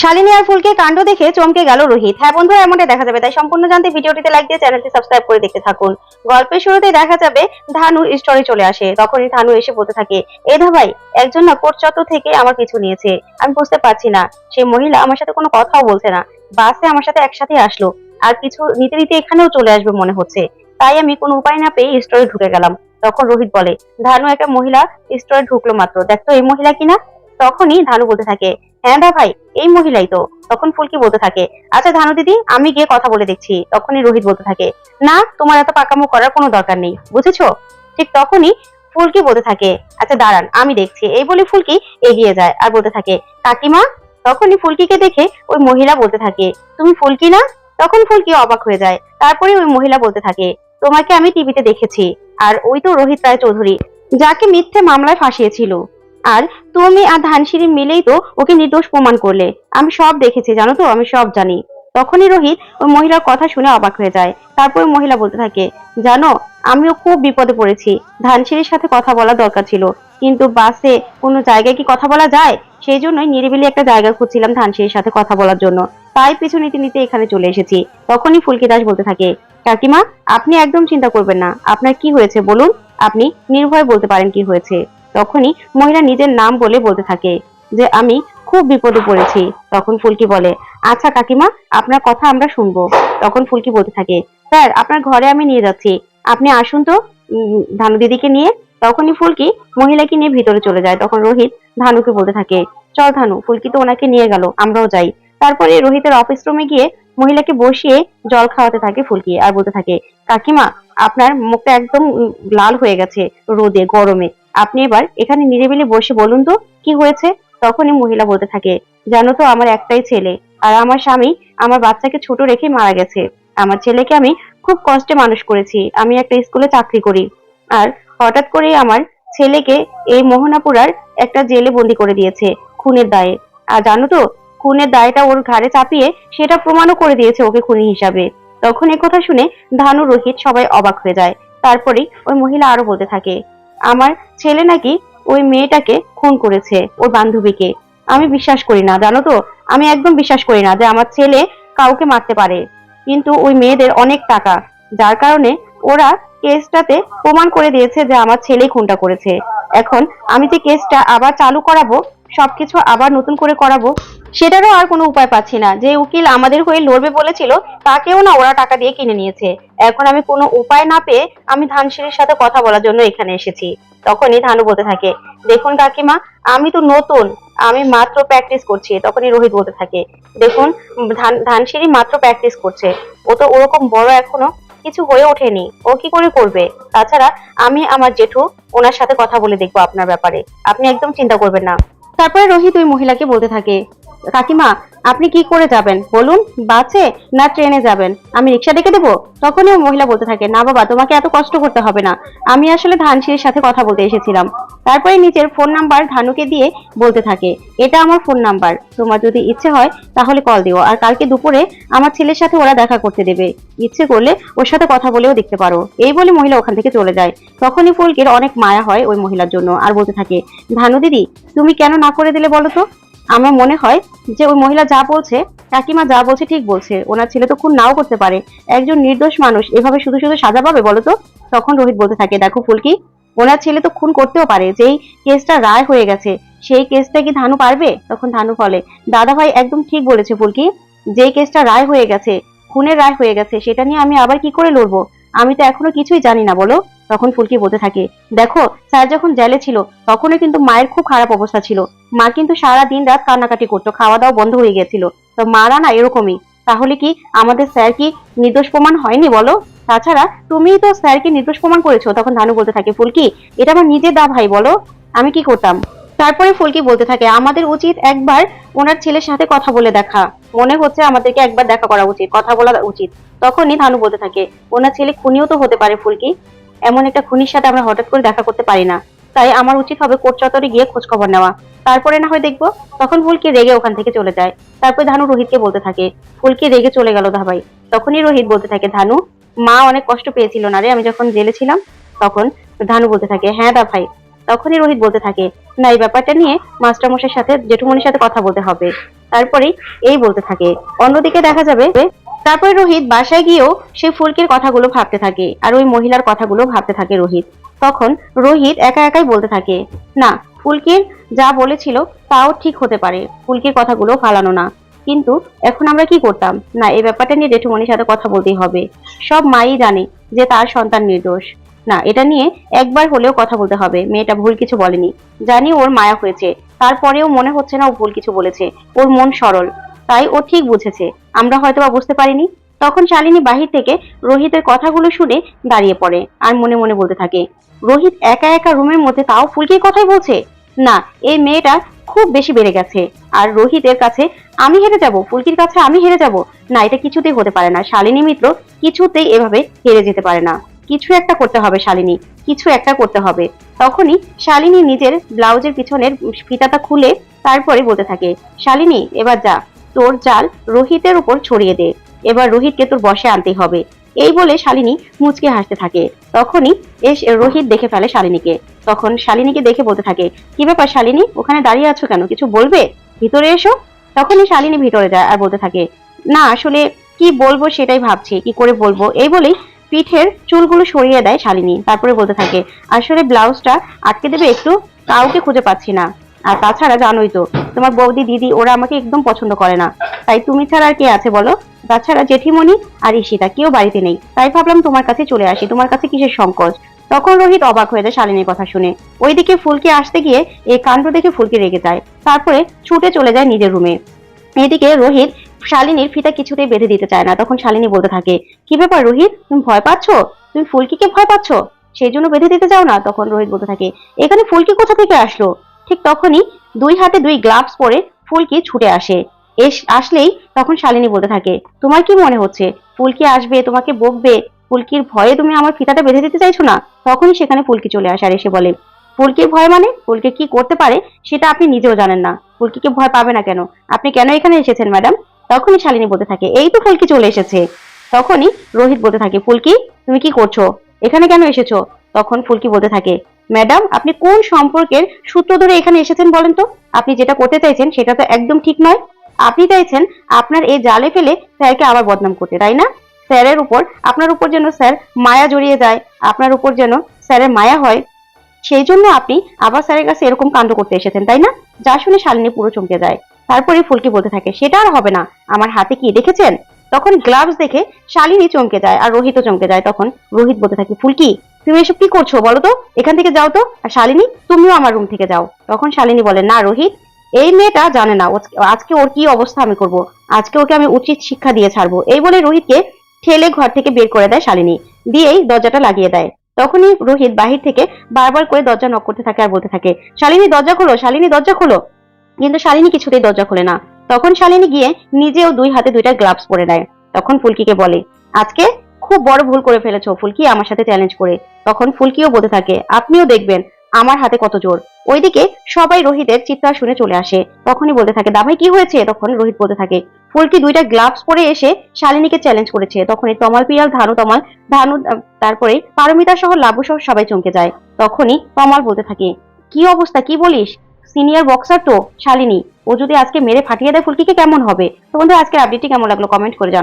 শালিনী আর ফুলকে কাণ্ড দেখে চমকে গেল রোহিত। হ্যাঁ বন্ধুরা এমনটা দেখা যাবে। তাই সম্পূর্ণ জানতে ভিডিওটিতে লাইক দিয়ে চ্যানেলটি সাবস্ক্রাইব করে দেখতে থাকুন। গল্পের শুরুতেই দেখা যাবে ধানু স্টোরি চলে আসে। তখনই ধানু এসে বলতে থাকে, এ ভাই, একজন না কোট চত্বর থেকে আমার পিছু নিয়েছে। আমি বুঝতে পারছি না। সেই মহিলা আমার সাথে কোনো কথাও বলছে না। বাসে আমার সাথে একসাথে আসলো। আর কিছু নিতে নিতে এখানেও চলে আসবে মনে হচ্ছে। তাই আমি কোনো উপায় না পেয়ে স্টোরে ঢুকে গেলাম। তখন রোহিত বলে, ধানু একটা মহিলা স্টোরে ঢুকলো মাত্র। দেখতো এই মহিলা কিনা তখনই ধানু বলতে থাকে হ্যাঁ দা ভাই, এই মহিলাই তো। তখন ফুলকি বলতে থাকে আচ্ছা ধানু দিদি, আমি গিয়ে কথা বলে দেখছি। তখনই রোহিত বলতে থাকে, না, তোমার এত পাকামো করার কোনো দরকার নেই, বুঝেছ? ঠিক তখনই ফুলকি বলতে থাকে আচ্ছা দাঁড়ান, আমি দেখছি। এই বলে ফুলকি এগিয়ে যায় আর বলতে থাকে, কাকিমা? তখনই ফুলকিকে দেখে ওই মহিলা বলতে থাকে, তুমি ফুলকি না? তখন ফুলকি অবাক হয়ে যায়, তারপরে ওই মহিলা বলতে থাকে, তোমাকে আমি টিভিতে দেখেছি। আর ওই তো রোহিত রায় চৌধুরী, যাকে মিথ্যে মামলায় ফাঁসিয়েছিল। আর তুমি আর ধানসিঁড়ি মিলেই তো ওকে নির্দোষ প্রমাণ করলে। আমি সব দেখেছি, জানো তো? আমি সব জানি। তখনই রোহিত ওই মহিলার কথা শুনে অবাক হয়ে যায়। তারপর মহিলা বলতে থাকে, জানো, আমিও খুব বিপদে পড়েছি। ধানসিঁড়ির সাথে কথা বলা দরকার ছিল। কিন্তু বাসে কোনো জায়গায় কি কথা বলা যায়? সেই জন্যই নিরিবিলি একটা জায়গা খুঁজছিলাম ধানসিঁড়ির সাথে কথা বলার জন্য। তাই পিছু নিতে নিতে এখানে চলে এসেছি। তখনই ফুলকি দাস বলতে থাকে, কাকিমা, আপনি একদম চিন্তা করবেন না। আপনার কি হয়েছে বলুন? আপনি নির্ভয়ে বলতে পারেন কি হয়েছে। তখনই মহিলা নিজের নাম বলে বলতে থাকে যে, আমি খুব বিপদে পড়েছি। তখন ফুলকি বলে আচ্ছা কাকিমা, আপনার কথা আমরা শুনব। তখন ফুলকি বলতে থাকে, স্যার, আপনার ঘরে আমি নিয়ে যাচ্ছি। আপনি আসুন তো ধানু দিদিকে নিয়ে। তখনই ফুলকি মহিলাকে নিয়ে ভিতরে চলে যায়। তখন রোহিত ধানুকে বলতে থাকে, চল ধানু, ফুলকি তো ওনাকে নিয়ে গেল, আমরাও যাই। তারপরে রোহিতের অফিস রুমে গিয়ে মহিলাকে বসিয়ে জল খাওয়াতে থাকে ফুলকি আর বলতে থাকে, কাকিমা, আপনার মুখটা একদম লাল হয়ে গেছে রোদে, গরমে। আপনি এবার এখানে নিরিবিলি বসে বলুন তো, কি হয়েছে? তখনই মহিলা বলতে থাকে, জানো তো আমার একটাই ছেলে, আর আমার স্বামী আমার বাচ্চাকে ছোট রেখে মারা গেছে। আমার ছেলেকে আমি খুব কষ্টে মানুষ করেছি, আমি একটা স্কুলে চাকরি করি। আর হঠাৎ করে আমার ছেলেকে এই মোহনাপুরার একটা জেলে বন্দি করে দিয়েছে, খুনের দায়ে। আর জানো তো, খুনের দায়টা ওর ঘাড়ে চাপিয়ে সেটা প্রমাণও করে দিয়েছে ওকে খুনি হিসাবে। তখন কথা শুনে ধানু রোহিত সবাই অবাক হয়ে যায়। তারপরেই ওই মহিলা আরও বলতে থাকে আমার ছেলে নাকি ওই মেয়েটাকে খুন করেছে ওর বান্ধবীকে। আমি বিশ্বাস করি না, জানো তো? আমি একদম বিশ্বাস করি না যে আমার ছেলে কাউকে মারতে পারে। কিন্তু ওই মেয়েদের অনেক টাকা, যার কারণে ওরা কেসটাতে প্রমাণ করে দিয়েছে যে আমার ছেলেই খুনটা করেছে। এখন আমি যে কেসটা আবার চালু করাবো, সবকিছু আবার নতুন করে করাবো সেটারও আর কোনো উপায় পাচ্ছি না। যে উকিল আমাদের হয়ে লড়বে বলেছিল, তাকেও না ওরা টাকা দিয়ে কিনে নিয়েছে। এখন আমি কোনো উপায় না পেয়ে আমি ধানসিঁড়ির সাথে কথা বলার জন্য এখানে এসেছি। তখনই ধানু বলতে থাকে, দেখুন কাকিমা, আমি তো নতুন, আমি মাত্র প্র্যাকটিস করছি। তখনই রোহিত বলতে থাকে, দেখুন, ধান ধানসিঁড়ি মাত্র প্র্যাকটিস করছে। ও তো ওরকম বড় এখনও কিছু হয়ে ওঠেনি। ও কি করে করবে? তাছাড়া আমি আমার জেঠু, ওনার সাথে কথা বলে দেখব আপনার ব্যাপারে। আপনি একদম চিন্তা করবেন না। তারপরে রোহিত ওই মহিলাকে বলতে থাকে কাকিমা, আপনি কি করে যাবেন? বলুন, বাসে না ট্রেনে যাবেন? আমি রিক্সা ডেকে দেবো? তখনই মহিলা বলতে থাকে, না বাবা, তোমাকে এত কষ্ট করতে হবে না। আমি আসলে ধানসিঁড়ির সাথে কথা বলতে এসেছিলাম। তারপরে নিচের ফোন নাম্বার ধানুকে দিয়ে বলতে থাকে, এটা আমার ফোন নাম্বার তোমার যদি ইচ্ছে হয় তাহলে কল দিও। আর কালকে দুপুরে আমার ছেলের সাথে ওরা দেখা করতে দেবে। ইচ্ছে করলে ওর সাথে কথা বলেও দেখতে পারো। এই বলে মহিলা ওখান থেকে চলে যায়। তখনই ফুলকির অনেক মায়া হয় ওই মহিলার জন্য আর বলতে থাকে, ধানু দিদি, তুমি কেন না করে দিলে বলো তো? আমার মনে হয় যে ওই মহিলা যা বলছে, কাকিমা যা বলছে ঠিক বলছে। ওনার ছেলে তো খুন নাও করতে পারে। একজন নির্দোষ মানুষ এভাবে শুধু শুধু সাজা পাবে বলো তো তখন রোহিত বলতে থাকে, দেখো ফুলকি, ওনার ছেলে তো খুন করতেও পারে। যেই কেসটা রায় হয়ে গেছে, সেই কেসটা কি ধানু পারবে? তখন ধানু ফলে দাদা ভাই একদম ঠিক বলেছে ফুলকি। যেই কেসটা রায় হয়ে গেছে, খুনের রায় হয়ে গেছে, সেটা নিয়ে আমি আবার কি করে লড়বো? আমি তো এখনও কিছুই জানি না, বলো? তখন ফুলকি বলতে থাকে, দেখো, স্যার যখন জেলে ছিল, তখনও কিন্তু মায়ের খুব খারাপ অবস্থা ছিল। মা কিন্তু সারা দিন রাত কান্নাকাটি করতো খাওয়া দাওয়া বন্ধ হয়ে গেছিল। তো মারা না এরকমই। তাহলে কি আমাদের স্যার কি নির্দোষ প্রমাণ হয়নি বলো? তাছাড়া তুমিই তো স্যারকে নির্দোষ প্রমাণ করেছ, তখন ধানু বলতে থাকে, ফুলকি, এটা আমার নিজের দা ভাই বলো, আমি কি করতাম? তারপরে ফুলকি বলতে থাকে, আমাদের উচিত একবার ওনার ছেলের সাথে কথা বলে দেখা। মনে হচ্ছে আমাদেরকে একবার দেখা করা উচিত, কথা বলা উচিত। তখনই ধানু বলতে থাকে, ওনার ছেলে খুনিও তো হতে পারে, ফুলকি। এমন একটা খুনির সাথে আমরা হঠাৎ করে দেখা করতে পারি না। তাই আমার উচিত হবে কোর্ট চত্বরে গিয়ে খোঁজ খবর নেওয়া। তারপরে না হয় দেখব, তখন ফুলকি রেগে ওখান থেকে চলে যায়। তারপরে ধানু রোহিতকে বলতে থাকে, ফুলকি রেগে চলে গেল ধাবাই তখনই রোহিত বলতে থাকে, ধানু, মা অনেক কষ্ট পেয়েছিল না রে, আমি যখন জেলে ছিলাম, তখন ধানু বলতে থাকে হ্যাঁ দা ভাই। তখনই রোহিত বলতে থাকে, না, এই ব্যাপারটা নিয়ে মাস্টারমশাইয়ের সাথে জেঠুমনির সাথে কথা বলতে হবে। তারপরেই এই বলতে থাকে, অন্যদিকে দেখা যাবে তারপরে রোহিত বাসায় গিয়েও সেই ফুলকির কথাগুলো ভাবতে থাকে আর ওই মহিলার কথাগুলো ভাবতে থাকে রোহিত। তখন রোহিত একা একাই বলতে থাকে, না, ফুলকির যা বলেছিল তাও ঠিক হতে পারে, ফুলকির কথাগুলো ফালানো না। কিন্তু এখন আমরা কি করতাম? না, এই ব্যাপারটা নিয়ে জেঠুমনির সাথে কথা বলতেই হবে। সব মাই জানে যে তার সন্তান নির্দোষ। না, এটা নিয়ে একবার হলেও কথা বলতে হবে। মেয়েটা ভুল কিছু বলেনি। জানি ওর মায়া হয়েছে। তারপরেও মনে হচ্ছে না ও ভুল কিছু বলেছে। ওর মন সরল। তাই ও ঠিক বুঝেছে। আমরা হয়তো বা বুঝতে পারিনি। তখন শালিনী বাহির থেকে রোহিতের কথাগুলো শুনে দাঁড়িয়ে পড়ে আর মনে মনে বলতে থাকে, রোহিত একা একা রুমের মধ্যে তাও ফুলকির কথাই বলছে? না এই মেয়েটা খুব বেশি বেড়ে গেছে। আর রোহিতের কাছে আমি হেরে যাব, ফুলকির কাছে আমি হেরে যাব। না, এটা কিছুতেই হতে পারে না। শালিনী মিত্র কিছুতেই এভাবে হেরে যেতে পারে না। কিছু একটা করতে হবে শালিনী, কিছু একটা করতে হবে। তখনই শালিনী নিজের ব্লাউজের পিছনের ফিতাটা খুলে তারপরে বলতে থাকে, শালিনী, এবার যা। তোর জাল রোহিতের উপর ছড়িয়ে দে। এবার রোহিতকে তোর বসে আনতেই হবে। এই বলে শালিনী মুচকে হাসতে থাকে। তখনই এস রোহিত দেখে ফেলে শালিনীকে। তখন শালিনীকে দেখে বলতে থাকে, কি ব্যাপার শালিনী? ওখানে দাঁড়িয়ে আছো কেন? কিছু বলবে? ভিতরে এসো। তখনই শালিনী ভিতরে যায় আর বলতে থাকে, না, আসলে কি বলব সেটাই ভাবছি, কি করে বলব? এই বলেই পিঠের চুলগুলো সরিয়ে দেয় শালিনী। তারপরে বলতে থাকে, আসলে ব্লাউজটা আটকে দেবে একটু? কাউকে খুঁজে পাচ্ছি না। আর তাছাড়া জানোই তো, তোমার বৌদি, দিদি ওরা আমাকে একদম পছন্দ করে না। তাই তুমি ছাড়া আর কে আছে বলো? তাছাড়া জেঠিমণি আর ঈশিতা, কেউ বাড়িতে নেই। তাই ভাবলাম তোমার কাছে চলে আসি, তোমার কাছে কিসের সংকোচ? তখন রোহিত অবাক হয়ে যায় শালিনীর কথা শুনে। ওইদিকে ফুলকি আসতে গিয়ে এই কাণ্ড দেখে ফুলকি রেগে যায়। তারপরে ছুটে চলে যায় নিজের রুমে। এদিকে রোহিত শালিনীর ফিতা কিছুতেই বেঁধে দিতে চায় না, তখন শালিনী বলতে থাকে, কি ব্যাপার রোহিত, তুমি ভয় পাচ্ছ? তুমি ফুলকিকে ভয় পাচ্ছ? সেই জন্য বেঁধে দিতে চাও না? তখন রোহিত বলতে থাকে, এখানে ফুলকি কোথা থেকে আসলো? ঠিক তখনই দুই হাতে দুই গ্লাভস পরে ফুলকি ছুটে আসে। আসলেই তখন শালিনী বলতে থাকে, তোমার কি মনে হচ্ছে? ফুলকি আসবে, তোমাকে বকবে, ফুলকির ভয়ে তুমি আমার ফিতাটা বেঁধে দিতে চাইছো না? তখনই সেখানে ফুলকি চলে আসে আর এসে বলে, ফুলকির ভয় মানে? ফুলকি কি করতে পারে সেটা আপনি নিজেও জানেন না। ফুলকিকে ভয় পাবে না কেন? আপনি কেন এখানে এসেছেন, ম্যাডাম? তখনই শালিনী বলতে থাকে, এই তো ফুলকি চলে এসেছে। তখনই রোহিত বলতে থাকে, ফুলকি, তুমি কি করছ? এখানে কেন এসেছ? তখন ফুলকি বলতে থাকে ম্যাডাম, আপনি কোন সম্পর্কের সূত্র ধরে এখানে এসেছেন বলেন তো? আপনি যেটা করতে চাইছেন সেটা তো একদম ঠিক নয়। আপনি চাইছেন আপনার এই জালে ফেলে স্যারকে আবার বদনাম করতে, তাই না? স্যারের উপর, আপনার উপর যেন স্যার মায়া জড়িয়ে যায়, আপনার উপর যেন স্যারের মায়া হয়, সেই জন্য আপনি আবার স্যারের কাছে এরকম কাণ্ড করতে এসেছেন, তাই না? যা শুনে শালিনী পুরো চমকে যায়। তারপরে ফুলকি বলতে থাকে, সেটা আর হবে না। আমার হাতে কি দেখেছেন? তখন গ্লাভস দেখে শালিনী চমকে যায় আর রোহিতও চমকে যায়। তখন রোহিত বলতে থাকে, ফুলকি, তুমি এসব কি করছ? বলো তো, এখান থেকে যাও তো। আর শালিনী, তুমিও আমার রুম থেকে যাও। তখন শালিনী বলে, না রোহিত, এই মেয়েটা জানে না। আজকে ওর কি অবস্থা আমি করব? আজকে ওকে আমি উচিত শিক্ষা দিয়ে ছাড়বো। এই বলে রোহিতকে ঠেলে ঘর থেকে বের করে দেয় শালিনী। দিয়েই দরজাটা লাগিয়ে দেয়। তখনই রোহিত বাহির থেকে বারবার করে দরজা নক করতে থাকে আর বলতে থাকে, শালিনী, দরজা খোলো, শালিনী, দরজা খোলো। কিন্তু শালিনী কিছুতেই দরজা খোলে না। তখন শালিনী গিয়ে নিজেও দুই হাতে দুইটা গ্লাভস পরে নেয়। তখন ফুলকিকে বলে, আজকে খুব বড় ভুল করে ফেলেছো ফুলকি আমার সাথে চ্যালেঞ্জ করে। তখন ফুলকিও বলতে থাকে, আপনিও দেখবেন আমার হাতে কত জোর। ওইদিকে সবাই রোহিতের চিৎকার শুনে চলে আসে। তখনই বলতে থাকে দাভাই কি হয়েছে? তখন রোহিত বলতে থাকে, ফুলকি দুইটা গ্লাভস পরে এসে শালিনীকে চ্যালেঞ্জ করেছে। তখনই তমাল পিয়াল, ধানু তমাল, ধানু তারপরে পারমিতা সহ লাবু সহ সবাই চমকে যায়। তখনই তমাল বলতে থাকে, কি অবস্থা? কি বলিস? সিনিয়র বক্সার তো, শালিনী। ও যদি আজকে মেরে ফাটিয়ে দেয় ফুলকিকে, কেমন হবে? তো বন্ধু আজকের আপডেটটি কেমন লাগল? কমেন্ট করে জানাও।